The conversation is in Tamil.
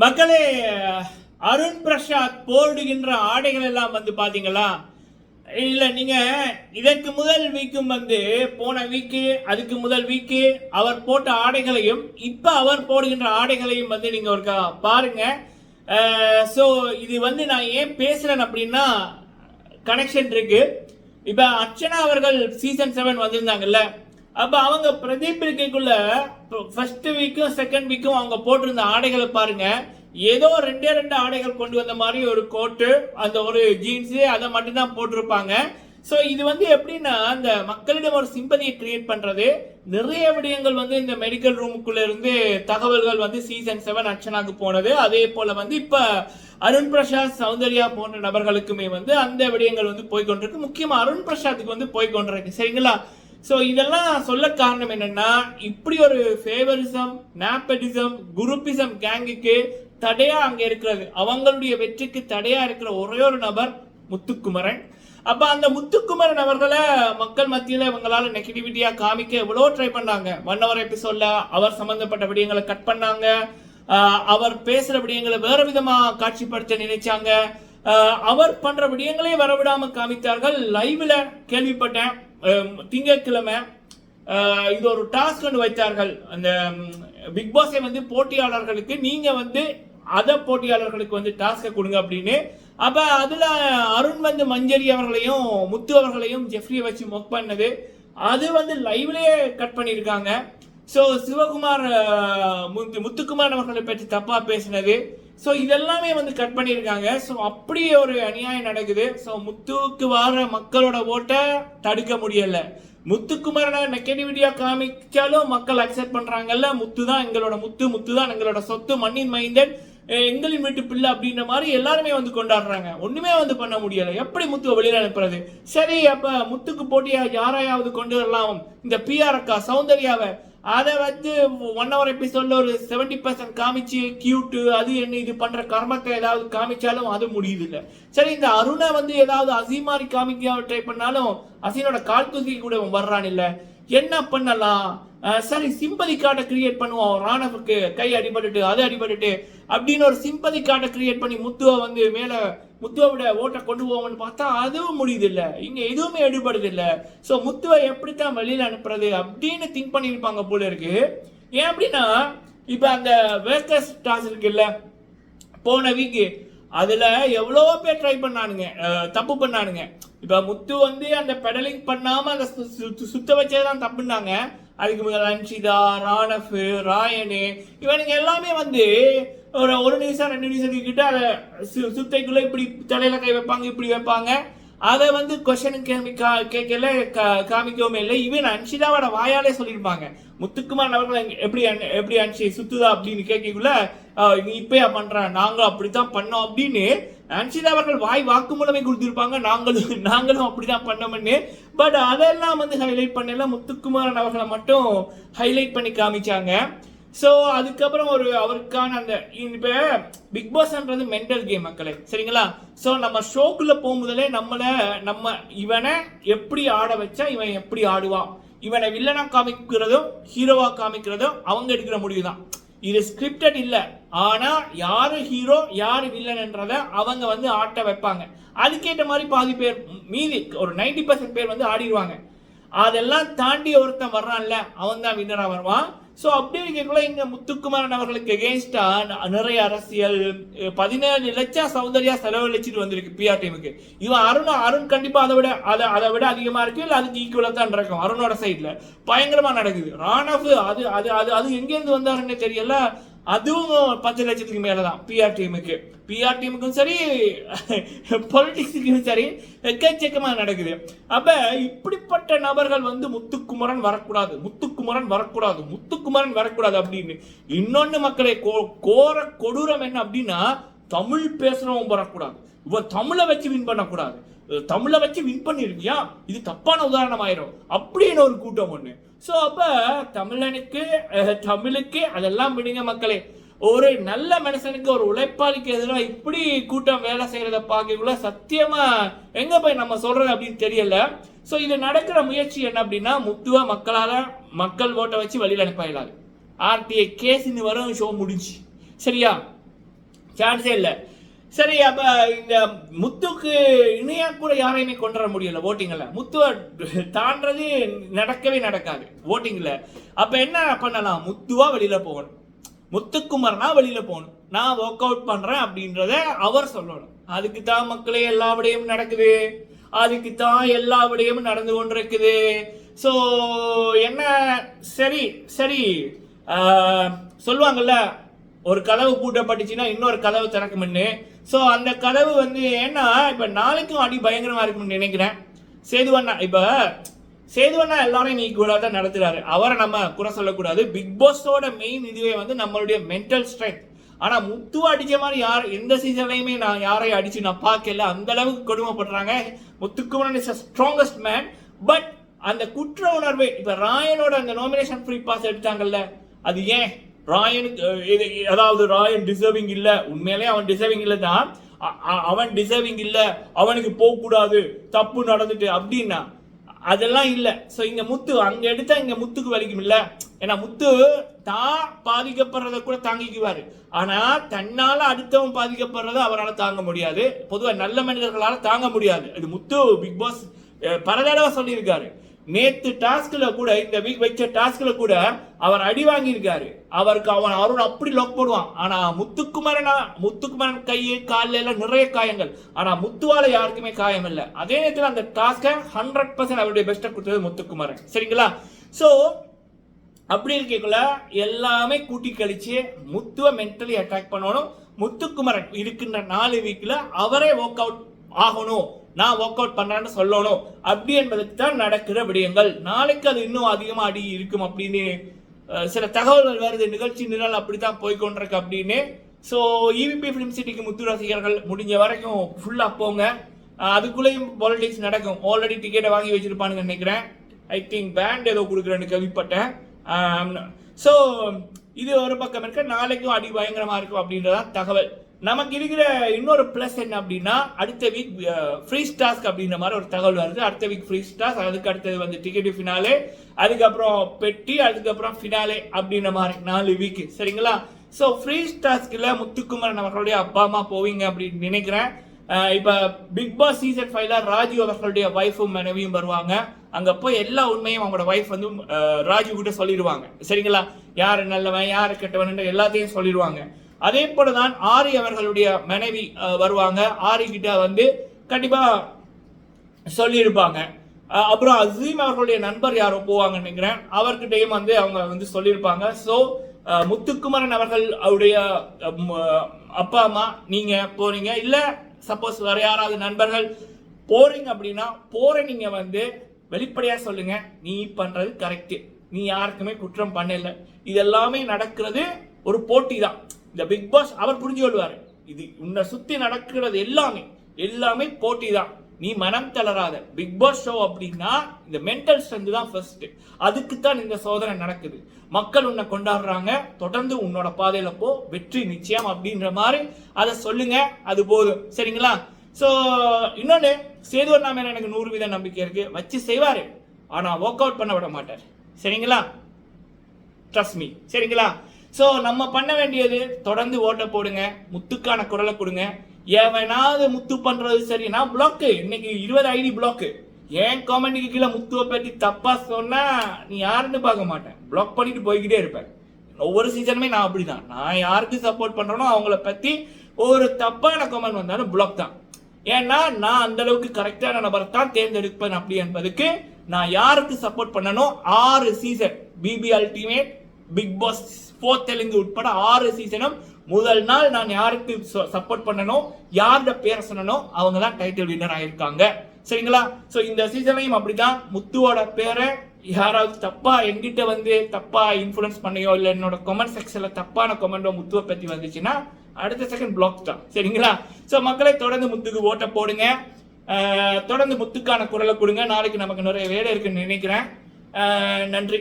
மக்களே அருண் பிரசாத் போடுகின்ற ஆடைகள் எல்லாம் வந்து பாத்தீங்களா? இல்ல நீங்க இதற்கு முதல் வீக்கும் வந்து போன வீக்கு அதுக்கு முதல் வீக்கு அவர் போட்ட ஆடைகளையும் இப்ப அவர் போடுகின்ற ஆடைகளையும் வந்து நீங்க ஒரு பாருங்க. ஸோ இது வந்து நான் ஏன் பேசுறேன் அப்படின்னா கனெக்ஷன் இருக்கு. இப்ப அர்ச்சனா அவர்கள் சீசன் செவன் வந்திருந்தாங்கல்ல. அப்ப அவங்க பிரதீப் இருக்கைக்குள்ள ஃபர்ஸ்ட் வீக்கும் செகண்ட் வீக்கும் அவங்க போட்டிருந்த ஆடைகளை பாருங்க. ஏதோ ரெண்டே ரெண்டு ஆடைகள் கொண்டு வந்த மாதிரி ஒரு கோட்டு அந்த ஒரு ஜீன்ஸு அதை மட்டும்தான் போட்டிருப்பாங்க. ஸோ இது வந்து எப்படின்னா இந்த மக்களிடம் ஒரு சிம்பதியை கிரியேட் பண்றது. நிறைய விடயங்கள் வந்து இந்த மெடிக்கல் ரூமுக்குள்ள இருந்து தகவல்கள் வந்து சீசன் செவன் அர்ச்சனாக்கு போனது. அதே போல வந்து இப்ப அருண் பிரசாத் சௌந்தர்யா போன்ற நபர்களுக்குமே வந்து அந்த விடயங்கள் வந்து போய்கொண்டிருக்கு முக்கியமா அருண் பிரசாத்துக்கு வந்து போய்கொண்டிருக்கு சரிங்களா? ஸோ இதெல்லாம் சொல்ல காரணம் என்னன்னா இப்படி ஒரு ஃபேவரிசம் நேப்படிசம் குரூப்பிசம் கேங்குக்கு தடையா அங்க இருக்கிறது. அவங்களுடைய வெற்றிக்கு தடையா இருக்கிற ஒரே ஒரு நபர் முத்துக்குமரன். அப்ப அந்த முத்துக்குமரன் அவர்களை மக்கள் மத்தியில இவங்களால நெகட்டிவிட்டியா காமிக்க எவ்வளோ ட்ரை பண்ணாங்க. ஒன் ஹவர் எபிசோட்ல அவர் சம்பந்தப்பட்ட விடயங்களை கட் பண்ணாங்க. அவர் பேசுற விடயங்களை வேற விதமா காட்சிப்படுத்த நினைச்சாங்க. அவர் பண்ற விடயங்களே வரவிடாம காமித்தார்கள். லைவ்ல கேள்விப்பட்டேன். திங்கட்கிழமை இது ஒரு டாஸ்க் ஒன்று வைத்தார்கள். அந்த பிக் பாஸை வந்து போட்டியாளர்களுக்கு நீங்க வந்து அத போட்டியாளர்களுக்கு வந்து டாஸ்கை கொடுங்க அப்படின்னு. அப்ப அதுல அருண் வந்து மஞ்சரி அவர்களையும் முத்து அவர்களையும் ஜெஃப்ரியை வச்சு மொக் பண்ணது. அது வந்து லைவ்லயே கட் பண்ணியிருக்காங்க. ஸோ சிவகுமார் முத்துக்குமார் அவர்களை பற்றி தப்பா பேசினது. ஸோ இதெல்லாமே வந்து கட் பண்ணியிருக்காங்க. ஸோ அப்படி ஒரு அநியாயம் நடக்குது. ஸோ முத்துவுக்கு வர மக்களோட ஓட்டை தடுக்க முடியலை. முத்துக்குமாரனை நெகட்டிவிட்டியாக காமிச்சாலும் மக்கள் அக்செப்ட் பண்ணுறாங்கல்ல முத்து தான் எங்களோட முத்து முத்து தான் எங்களோட சொத்து மண்ணின் மைந்தன். எங்களின் வீட்டு பிள்ளை அப்படின்ற மாதிரி எல்லாருமே வந்து கொண்டாடுறாங்க. ஒன்றுமே வந்து பண்ண முடியலை. எப்படி முத்துவை வெளியில் அனுப்புறது? சரி அப்போ முத்துக்கு போட்டியாக யாரையாவது கொண்டு வரலாம். இந்த பிஆர் அக்கா சௌந்தர்யாவை அதை வந்து ஒன் ஹவர் எபிசோடில் ஒரு செவன்டி பர்சன்ட் காமிச்சு கியூட்டு அது என்ன இது பண்ணுற கர்மத்தை ஏதாவது காமிச்சாலும் அது முடியுது இல்லை சரி இந்த அருணை வந்து ஏதாவது அசீமாரி காமிக்க ட்ரை பண்ணாலும் அசீனோட கால் தூக்கி கூட வர்றான் இல்லை. என்ன பண்ணலாம்? சரி சிம்பதி கார்டை கிரியேட் பண்ணுவோம் ராணவுக்கு கை அடிபட்டுட்டு அது அடிபட்டுட்டு அப்படின்னு ஒரு சிம்பதி கார்டை கிரியேட் பண்ணி முத்துவை வந்து மேலே முத்துவை விட ஓட்டை கொண்டு போவோம்னு பார்த்தா அதுவும் முடியுது இங்கே எதுவுமே எடுபடுது இல்லை ஸோ முத்துவை எப்படித்தான் வெளியில் அனுப்புறது அப்படின்னு திங்க் பண்ணியிருப்பாங்க போல இருக்கு. ஏன் அப்படின்னா இப்போ அந்த வேக்கர்ஸ் டாஸ் இருக்குல்ல போன வீக்கு அதில் எவ்வளோ பேர் ட்ரை பண்ணானுங்க. தப்பு பண்ணானுங்க. இப்போ முத்து வந்து அந்த பெடலிங் பண்ணாமல் அந்த சு- சு- தான் தப்புனாங்க அதுக்கு முதல் அன்ஷிதா ராணஃப் ராயனு இவனுங்க எல்லாமே வந்து ஒரு ஒரு நிமிஷம் ரெண்டு நிமிஷத்துக்கு கிட்ட அதை சு- சுத்தைக்குள்ளே இப்படி தலையில் கை வைப்பாங்க இப்படி வைப்பாங்க. அதை வந்து கொஸ்டின் கேட்கல கா- காமிக்கவும் இல்லை. ஈவன் அன்ஷிதாவோட வாயாலே சொல்லியிருப்பாங்க. முத்துக்குமார் அவர்கள் எப்படி எப்படி அன்ஷி சுத்துதா அப்படின்னு கேட்கக்குள்ள இப்பயா பண்ற நாங்களும் அப்படித்தான் பண்ணோம் அப்படின்னு அன்ஷிதா அவர்கள் வாய் வாக்குமூலமே கொடுத்திருப்பாங்க. நாங்களும் நாங்களும் அப்படிதான் பண்ணோம்னு. பட் அதெல்லாம் வந்து ஹைலைட் பண்ணல. முத்துக்குமாரன் அவர்களை மட்டும் ஹைலைட் பண்ணி காமிச்சாங்க. ஸோ அதுக்கப்புறம் ஒரு அவருக்கான அந்த இப்போ பிக் பாஸ்ன்றது மென்டல் கேம் மக்களே. சரிங்களா? ஸோ நம்ம ஷோக்குள்ளே போகும்போதே நம்மளை நம்ம இவனை எப்படி ஆட வச்சா இவன் எப்படி ஆடுவான்? இவனை வில்லனாக காமிக்கிறதும் ஹீரோவாக காமிக்கிறதும் அவங்க எடுக்கிற முடிவு தான் இது ஸ்கிரிப்டட் இல்லை. ஆனால் யார் ஹீரோ யாரு வில்லன்ன்றத அவங்க வந்து ஆட்ட வைப்பாங்க. அதுக்கேற்ற மாதிரி பாதி பேர் மீதி ஒரு 90% பர்சன்ட் பேர் வந்து ஆடிடுவாங்க அதெல்லாம் தாண்டி ஒருத்தன் வர்றான்ல அவன் தான் வின்னரா வருவான் ஸோ அப்படி இருக்கக்குள்ள இங்கே முத்துக்குமாரன் அவர்களுக்கு எகெயின்ஸ்டா நிறைய அரசியல் பதினேழு லட்சம் சௌந்தர்யா செலவழிச்சிட்டு வந்திருக்கு பிஆர் டீமுக்கு இவன் அருண் அருண் கண்டிப்பாக அதை விட அதை அதை விட அதிகமாக இருக்கு இல்லை அதுக்கு ஈக்குவலாக தான் நடக்கும். அருணோட சைடில் பயங்கரமாக நடக்குது. ராணவ் அது அது அது அது எங்கேருந்து வந்தாருன்னு தெரியல. அதுவும் பத்து லட்சத்துக்கு மேலதான். பிஆர் டீமுக்கு பிஆர் டீமுக்கும் சரி பொலிட்டிக்ஸுக்கும் சரி எக்கச்சக்கமாக நடக்குது. அப்ப இப்படிப்பட்ட நபர்கள் வந்து முத்துக்குமரன் வரக்கூடாது. முத்துக்குமரன் வரக்கூடாது. முத்துக்குமரன் வரக்கூடாது அப்படின்னு. இன்னொன்று மக்களை கோ- கோர கொடூரம் என்ன அப்படின்னா தமிழ் பேசுகிறவன் வரக்கூடாது. இவன் தமிழை வச்சு வின் பண்ணக்கூடாது. தமிழை வச்சு வின் பண்ணிருக்கியா? இது தப்பான உதாரணம் ஆயிரும் அப்படின்னு ஒரு கூட்டம் ஒன்று ஸோ அப்போ தமிழனுக்கு தமிழுக்கு அதெல்லாம் விடுங்க மக்களே. ஒரு நல்ல மனுஷனுக்கு ஒரு உழைப்பாளிக்கு எதிராக இப்படி கூட்டம் வேலை செய்கிறத பார்க்கக்குள்ள சத்தியமாக எங்கே போய் நம்ம சொல்கிறது அப்படின்னு தெரியல. ஸோ இது நடக்கிற முயற்சி என்ன அப்படின்னா முத்துவாக மக்களால் மக்கள் ஓட்டை வச்சு வழியில் அனுப்ப ஆர்டிஐ கேஸ் வரும் ஷோ முடிஞ்சு. சரியா? சான்ஸே இல்லை. சரி அப்ப இந்த முத்துக்கு இணையா கூட யாரையுமே கொண்டு வர முடியல ஓட்டிங்ல முத்துவை தாண்டது நடக்கவே நடக்காது ஓட்டிங்ல அப்ப என்ன பண்ணலாம்? முத்துவா வெளியில போகணும். முத்துக்குமரனா வெளியில போகணும். நான் ஒர்க் அவுட் பண்றேன் அப்படின்றத அவர் சொல்லணும். அதுக்கு தான் மக்களே எல்லா விடையும் நடக்குது. அதுக்கு தான் எல்லா விடயமும் நடந்து கொண்டிருக்குது. ஸோ என்ன? சரி சரி. சொல்லுவாங்கல்ல ஒரு கதவு பூட்டப்பட்டுச்சுன்னா இன்னொரு கதவு திறக்கும்னு ஸோ அந்த கதவு வந்து ஏன்னா இப்போ நாளைக்கும் அடி பயங்கரமாக இருக்கும்னு நினைக்கிறேன். சேதுவண்ணா இப்போ சேதுவண்ணா எல்லாரையும் நீ கூட தான் நடத்துகிறாரு அவரை நம்ம குறை சொல்லக்கூடாது. பிக் பாஸோட மெயின் இதுவே வந்து நம்மளுடைய மென்டல் ஸ்ட்ரென்த் ஆனால் முத்துவை அடித்த மாதிரி யார் எந்த சீசன்லையுமே நான் யாரையும் அடித்து நான் பார்க்கல. அந்த அளவுக்கு கொடுமைப்படுறாங்க. Muthukumaran is a strongest man but அந்த குற்ற உணர்வு இப்போ ராயனோட அந்த நாமினேஷன் ஃப்ரீ பாஸ் எடுத்தாங்கல்ல அது ஏன்? ராயனுக்கு இது அதாவது ராயன் டிசர்விங் இல்லை. உண்மையிலே அவன் டிசர்விங் இல்லை தான். அவன் டிசர்விங் இல்லை. அவனுக்கு போகக்கூடாது. தப்பு நடந்துட்டு அப்படின்னா அதெல்லாம் இல்லை. ஸோ இங்கே முத்து அங்கே எடுத்தா இங்கே முத்துக்கு வலிக்கும் இல்லை. ஏன்னா முத்து தான் பாதிக்கப்படுறத கூட தாங்கிக்குவார். ஆனால் தன்னால் அடுத்தவன் பாதிக்கப்படுறத அவரால் தாங்க முடியாது. பொதுவாக நல்ல மனிதர்களால் தாங்க முடியாது. இது முத்து பிக் பாஸ் பல தடவை சொல்லியிருக்காரு. நேத்து டாஸ்க்ல கூட இந்த வீக் வச்ச டாஸ்க்ல கூட அவர் அடி வாங்கியிருக்காரு. அவருக்கு அவன் அவரோட அப்படி லொக் போடுவான். ஆனா முத்துக்குமரனா முத்துக்குமரன் கையே காலில் எல்லாம் நிறைய காயங்கள். ஆனா முத்துவால யாருக்குமே காயம் இல்லை. அதே நேரத்தில் அந்த டாஸ்க ஹண்ட்ரட் பர்சன்ட் அவருடைய பெஸ்ட்டை கொடுத்தது முத்துக்குமரன். சரிங்களா? சோ அப்படி இருக்கக்குள்ள எல்லாமே கூட்டி கழிச்சு முத்துவ மென்டலி அட்டாக் பண்ணணும். முத்துக்குமரன் இருக்கின்ற நாலு வீக்ல அவரே ஒர்க் அவுட் ஆகணும். நான் ஒர்க் அவுட் பண்ணுறேன்னு சொல்லணும். அப்படி என்பதுக்கு தான் நடக்கிற விடயங்கள். நாளைக்கு அது இன்னும் அதிகமாக அடி இருக்கும் அப்படின்னு சில தகவல்கள் வருது. நிகழ்ச்சி நிரல் அப்படித்தான் போய்கொண்டிருக்கு அப்படின்னு. ஸோ இவிபி ஃபிலிம் சிட்டிக்கு முத்து ரசிகர்கள் முடிஞ்ச வரைக்கும் ஃபுல்லாக போங்க. அதுக்குள்ளேயும் பாலிடிக்ஸ் நடக்கும். ஆல்ரெடி டிக்கெட்டை வாங்கி வச்சிருப்பானுங்க நினைக்கிறேன். ஐ திங்க் பேண்ட் ஏதோ கொடுக்குறேன்னு கேள்விப்பட்டேன். ஸோ இது ஒரு பக்கம் இருக்க. நாளைக்கும் அடி பயங்கரமாக இருக்கும் அப்படின்றதான் தகவல். நமக்கு இருக்கிற இன்னொரு ப்ளஸ் என்ன அப்படின்னா அடுத்த வீக் ஃப்ரீ ஸ்டாஸ்க் அப்படின்ற மாதிரி ஒரு தகவல் வருது. அடுத்த வீக் ஃப்ரீ ஸ்டாஸ் அதுக்கு அடுத்தது வந்து டிக்கெட் ஃபினாலே அதுக்கப்புறம் பெட்டி அதுக்கப்புறம் ஃபினாலே அப்படின்ற மாதிரி நாலு வீக் சரிங்களா? ஸோ ஃப்ரீ ஸ்டாஸ்கில் முத்துக்குமரன் அவர்களுடைய அப்பா அம்மா போவீங்க அப்படின்னு நினைக்கிறேன். இப்போ பிக் பாஸ் சீசன் ஃபைவ்ல ராஜு அவர்களுடைய ஒய்ஃபும் மனைவியும் வருவாங்க. அங்கே போய் எல்லா உண்மையும் அவங்களோட ஒய்ஃப் வந்து ராஜு கிட்ட சொல்லிடுவாங்க. சரிங்களா? யார் நல்லவன் யார் கெட்டவன் எல்லாத்தையும் சொல்லிடுவாங்க. அதே போலதான் ஆரி அவர்களுடைய மனைவி வருவாங்க. ஆரி கிட்ட வந்து கண்டிப்பா சொல்லியிருப்பாங்க. அப்புறம் அசீம் அவர்களுடைய நண்பர் யாரோ போவாங்கன்னு நினைக்கிறேன். அவர்கிட்டயும் வந்து அவங்க வந்து சொல்லியிருப்பாங்க. ஸோ முத்துக்குமரன் அவர்கள் அவருடைய அப்பா அம்மா நீங்க போறீங்க. இல்ல சப்போஸ் வேற யாராவது நண்பர்கள் போறீங்க அப்படின்னா போற நீங்க வந்து வெளிப்படையா சொல்லுங்க. நீ பண்றது கரெக்ட் நீ யாருக்குமே குற்றம் பண்ணல. இது எல்லாமே நடக்கிறது ஒரு போட்டி தான் இந்த பிக் பாஸ் அவர் புரிஞ்சு கொள்வார். இது உன்னை சுற்றி நடக்கிறது எல்லாமே எல்லாமே போட்டி தான் நீ மனம் தளராத. பிக் பாஸ் ஷோ அப்படின்னா இந்த மென்டல் ஸ்ட்ரென்த் தான் ஃபர்ஸ்ட் அதுக்கு தான் இந்த சோதனை நடக்குது. மக்கள் உன்னை கொண்டாடுறாங்க தொடர்ந்து உன்னோட பாதையில போ வெற்றி நிச்சயம் அப்படின்ற மாதிரி அதை சொல்லுங்க அது போதும். சரிங்களா? ஸோ இன்னொன்று சேதுவண்ணா மேல எனக்கு நூறு வீத நம்பிக்கை இருக்கு. வச்சு செய்வாரு. ஆனால் ஒர்க் அவுட் பண்ண விட மாட்டார். சரிங்களா? ட்ரஸ்ட் மீ சரிங்களா? ஸோ நம்ம பண்ண வேண்டியது தொடர்ந்து ஓட்ட போடுங்க முத்துக்கான குரலை கொடுங்க. எவனாவது முத்து பண்ணுறது சரி நான் பிளாக்கு இன்னைக்கு இருபது ஐடி பிளாக்கு ஏன் காமெண்ட்டுக்கு கீழே முத்துவை பற்றி தப்பாக சொன்னால் நீ யாருன்னு பார்க்க மாட்டேன். பிளாக் பண்ணிட்டு போய்கிட்டே இருப்பேன். ஒவ்வொரு சீசனுமே நான் அப்படி தான் நான் யாருக்கு சப்போர்ட் பண்ணுறேனோ அவங்கள பற்றி ஒரு தப்பான கமெண்ட் வந்தாலும் பிளாக் தான். ஏன்னா நான் அந்த அளவுக்கு கரெக்டான நபரை தான் தேர்ந்தெடுப்பேன் அப்படி என்பதுக்கு நான் யாருக்கு சப்போர்ட் பண்ணனோ ஆறு season BB ultimate Bigg Boss fourth Telugu உட்பட ஆறு சீசனும் முதல் நாள் நான் யாருக்கு சப்போர்ட் பண்ணணும் யாரோட பேரை சொன்னனோ அவங்க தான் டைட்டில் வின்னர் ஆயிருக்காங்க. சரிங்களா? ஸோ இந்த சீசனையும் அப்படிதான். முத்துவோட பேரை யாராவது தப்பா என்கிட்ட வந்து தப்பா இன்ஃபுளுன்ஸ் பண்ணியோ இல்லை என்னோட கமெண்ட் செக்ஷன்ல தப்பான கமெண்டோ முத்துவை பத்தி வந்துச்சுன்னா அடுத்த செகண்ட் பிளாக் தான். சரிங்களா? ஸோ மக்களை தொடர்ந்து முத்துக்கு ஓட்ட போடுங்க. தொடர்ந்து முத்துக்கான குரலை கொடுங்க. நாளைக்கு நமக்கு நிறைய வேலை இருக்குன்னு நினைக்கிறேன். நன்றி.